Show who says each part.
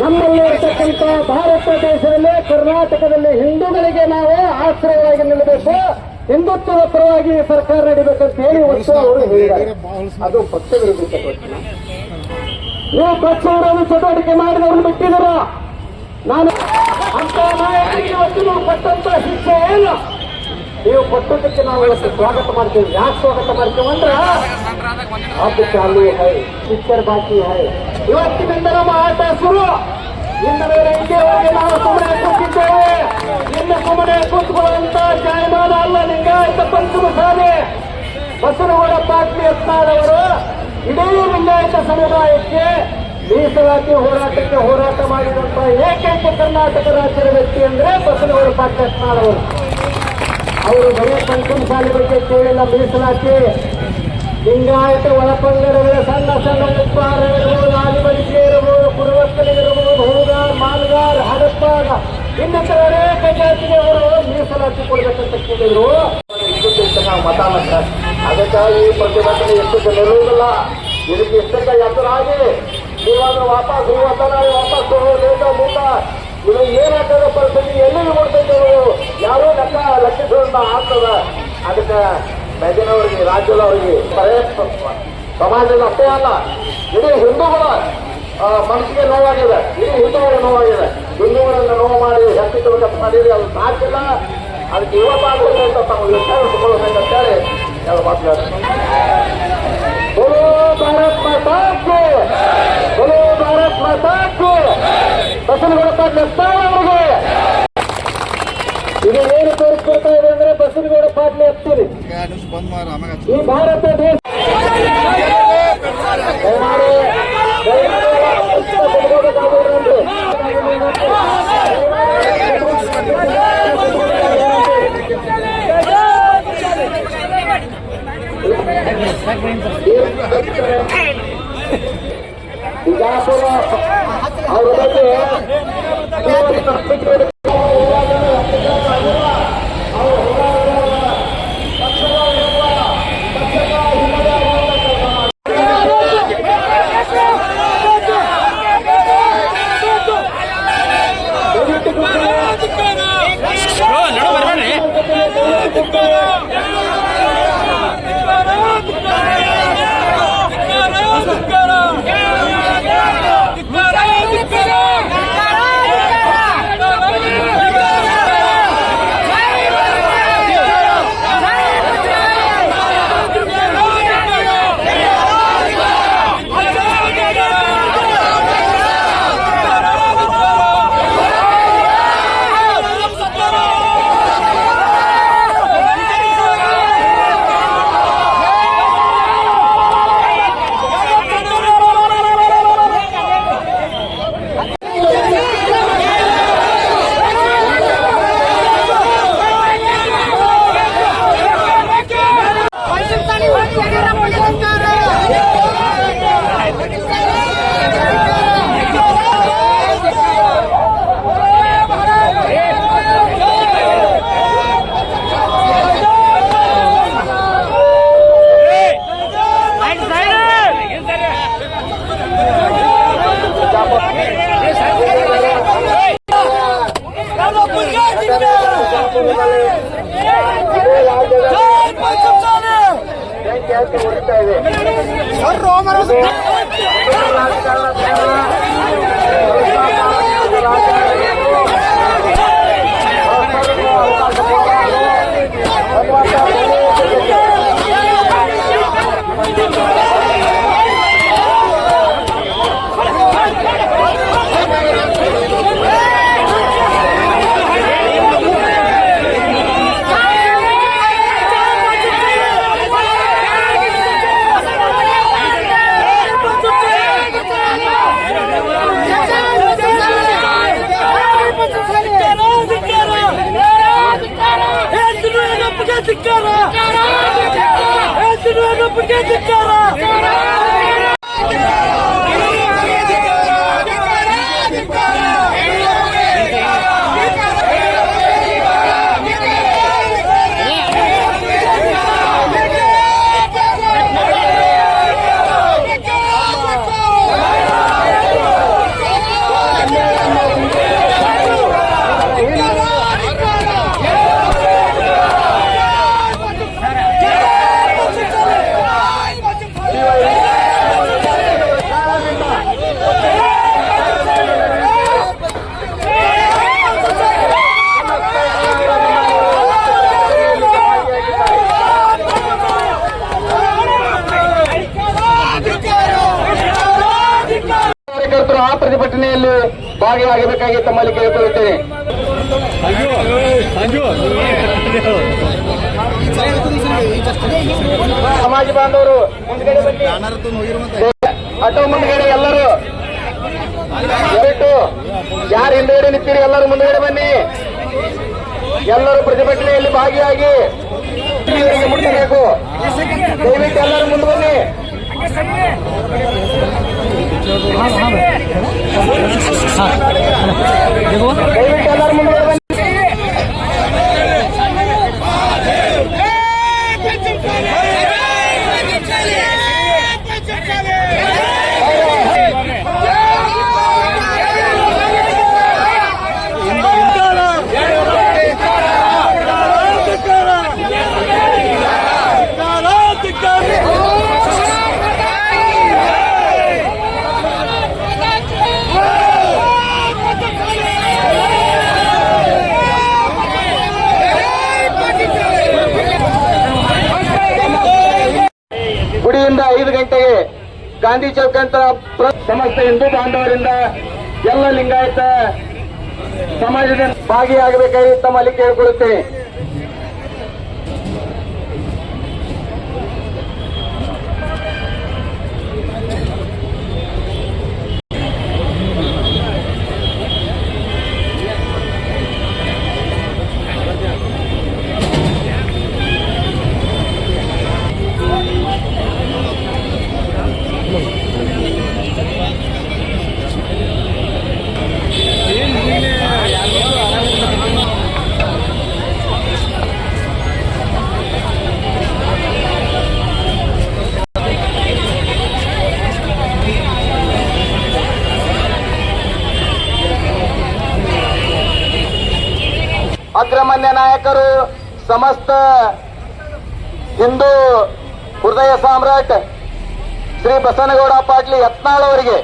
Speaker 1: ನಮ್ಮಲ್ಲಿರ್ತಕ್ಕಂಥ ಭಾರತ ದೇಶದಲ್ಲಿ ಕರ್ನಾಟಕದಲ್ಲಿ ಹಿಂದೂಗಳಿಗೆ ನಾವು ಆಶ್ರಯವಾಗಿ ನಿಲ್ಲಬೇಕು. ಹಿಂದುತ್ವದ ಪರವಾಗಿ ಸರ್ಕಾರ ನಡೀಬೇಕಂತ ಹೇಳಿ ವರ್ಷ ಅವರು ಹೇಳಿದ್ದಾರೆ. ಅದು ಪಕ್ಷ ನೀವು ಪಕ್ಷವರನ್ನು ಚಟುವಟಿಕೆ ಚಟುವಟಿಕೆ ಮಾಡಿದವ್ರನ್ನ ಬಿಟ್ಟಿದ್ದೀರ? ನಾನು ಅಂತ ನಾಯಕರಿಗೆ ಇವತ್ತು ನಾವು ಶಿಕ್ಷೆ ಏನು? ನೀವು ಪಟ್ಟದಕ್ಕೆ ನಾವು ಇವತ್ತು ಸ್ವಾಗತ ಮಾಡ್ತೀವಿ. ಯಾಕೆ ಸ್ವಾಗತ ಮಾಡ್ತೀವಿ ಅಂದ್ರೆ ಅದು ಹೈ ಶಿಕ್ಷರ್ ಬಾಕಿ ಹೈ. ಇವತ್ತಿನಿಂದ ನಮ್ಮ ಆಟ ಶುರು ಇನ್ನು ನಾವು ಸುಮ್ಮನೆ ಕೂತಿದ್ದೇವೆ. ಇನ್ನು ಸುಮ್ಮನೆ ಕೂತ್ಕೊಳ್ಳುವಂತ ಜಾಯಮಾನ ಅಲ್ಲ ಲಿಂಗಾಯತ ಪಂಚಮ ಸಾಲೆ ಬಸನಗೌಡ ಪಾಟ್ಲಿ ಯತ್ನಾಳವರು ಇಡೀ ಲಿಂಗಾಯತ ಸಮುದಾಯಕ್ಕೆ ಮೀಸಲಾತಿ ಹೋರಾಟಕ್ಕೆ ಹೋರಾಟ ಮಾಡಿದಂತ ಏಕೈಕ ಕರ್ನಾಟಕ ರಾಜ್ಯದ ವ್ಯಕ್ತಿ ಅಂದ್ರೆ ಬಸನಗೌಡ ಪಾಟ್ಲಿ ಯತ್ನಾಳವರು. ಅವರು ಬರೀ ಪಂಚಮ ಶಾಲೆ ಬಗ್ಗೆ ಕೇಳಿಲ್ಲ, ಮೀಸಲಾತಿ. ಲಿಂಗಾಯತ ಒಳಪಂಗಡಗಳ ಅನೇಕ ನೀವು ಅವರು ಮೀಸಲಾತಿ ಕೊಡ್ಬೇಕಂತ ಕೇಳಿದ್ರು.
Speaker 2: ನಾವು ಮತ ಮತ ಅದಕ್ಕಾಗಿ ಪ್ರತಿಭಟನೆ ಎಷ್ಟು ನಿಲ್ಲುವುದಿಲ್ಲ ಇದಕ್ಕೆ ಎಷ್ಟಕ್ಕ ಎದುರಾಗಿ? ನೀವಾದ್ರೂ ವಾಪಸ್ ಹೂವತ್ತ ನಾವು ವಾಪಸ್ ಹೋಗೋದೇಕ ಮೂಟ ಇದು ಏನಾಗ್ತದ ಪರಿಸ್ಥಿತಿ ಎಲ್ಲಿಗೆ ಕೊಡ್ತೈತೆ ಯಾರೋ ಲೆಕ್ಕ ಲೆಕ್ಕಿಸೋದನ್ನ ಆಗ್ತದ. ಅದಕ್ಕೆ ಬೆಜನವರಿಗೆ ರಾಜ್ಯದವರಿಗೆ ಸಮಾಜದ ಅಷ್ಟೇ ಅಲ್ಲ, ಇಡೀ ಹಿಂದೂಗಳ ಮನಸ್ಸಿಗೆ ನೋವಾಗಿದೆ ಇಡೀ ಹಿಂದೂಗಳ ನೋವಾಗಿದೆ ಹಿಂದೂಗಳನ್ನು ನೋವು ಮಾಡಿ ಹೆತ್ತಿ ತಿಳ್ಕತ್ ಮಾಡಿದ್ರೆ ಅದು ಸಾಕಿಲ್ಲ ಅದಕ್ಕೆ ಇವತ್ತಾಗಬೇಕು ಅಂತ ತಾವು ವಿಚಾರ ತಗೊಳ್ಬೇಕು ಅಂತ ಹೇಳಿ ಎರಡು ಮಾತುಗಳು
Speaker 1: बोलो भारत माता के बोलो भारत माता के ಬಸವನಗೌಡ ಪಾಟೀಲ್ ಎತ್ತಾಳ ಅವರಿಗೆ ಈಗ ಏನು ತೋರಿಸ್ಕೊಡ್ತಾ ಇದೆ ಅಂದ್ರೆ ಬಸವನಗೌಡ ಪಾಟೀಲ್ ಎತ್ತೀರಿ
Speaker 3: ಬಂದ್ ಮಾಡ ಆಮೇಲೆ
Speaker 1: ಈ ಭಾರತ ದೇಶ ಬಿಜಾಪುರ ಅವರ ಬಗ್ಗೆ ಕೇಳ್ತಿ
Speaker 2: ಉಳಿಸ್ತಾ ಇದೆ. ಧಿಕ್ಕಾರ ಭಾಗಿಯಾಗಬೇಕಾಗಿ ತಮ್ಮಲ್ಲಿ ಕೇಳಿಕೊಳ್ಳುತ್ತೇನೆ. ಸಮಾಜ ಬಾಂಧವರು ಆಟೋ ಮುಂದ್ಗಡೆ ಎಲ್ಲರೂ. ದಯವಿಟ್ಟು ಯಾರು ಹಿಂದೆಗಡೆ ನಿಂತೀರಿ, ಎಲ್ಲರೂ ಮುಂದ್ಗಡೆ ಬನ್ನಿ. ಎಲ್ಲರೂ ಪ್ರತಿಭಟನೆಯಲ್ಲಿ ಭಾಗಿಯಾಗಿ ಮುಟ್ಟಬೇಕು ದಯವಿಟ್ಟು ಎಲ್ಲರೂ ಮುಂದೆ ಬನ್ನಿ. ದಯವಿಟ್ಟು ಗಾಂಧಿ ಚೌಕ ಅಂತ ಪ್ರ- ಸಮಸ್ತ ಹಿಂದೂ ಬಾಂಧವರಿಂದ ಎಲ್ಲ ಲಿಂಗಾಯತ ಸಮಾಜದ ಭಾಗಿಯಾಗಬೇಕಾಗಿ ತಮ್ಮಲ್ಲಿ ಕೇಳಿಕೊಳ್ಳುತ್ತೇನೆ. ಅಗ್ರಮಣ್ಯ ನಾಯಕರು ಸಮಸ್ತ ಹಿಂದೂ ಹೃದಯ ಸಾಮ್ರಾಟ್ ಶ್ರೀ ಬಸನಗೌಡ ಪಾಟೀಲ್ ಯತ್ನಾಳ್ ಅವರಿಗೆ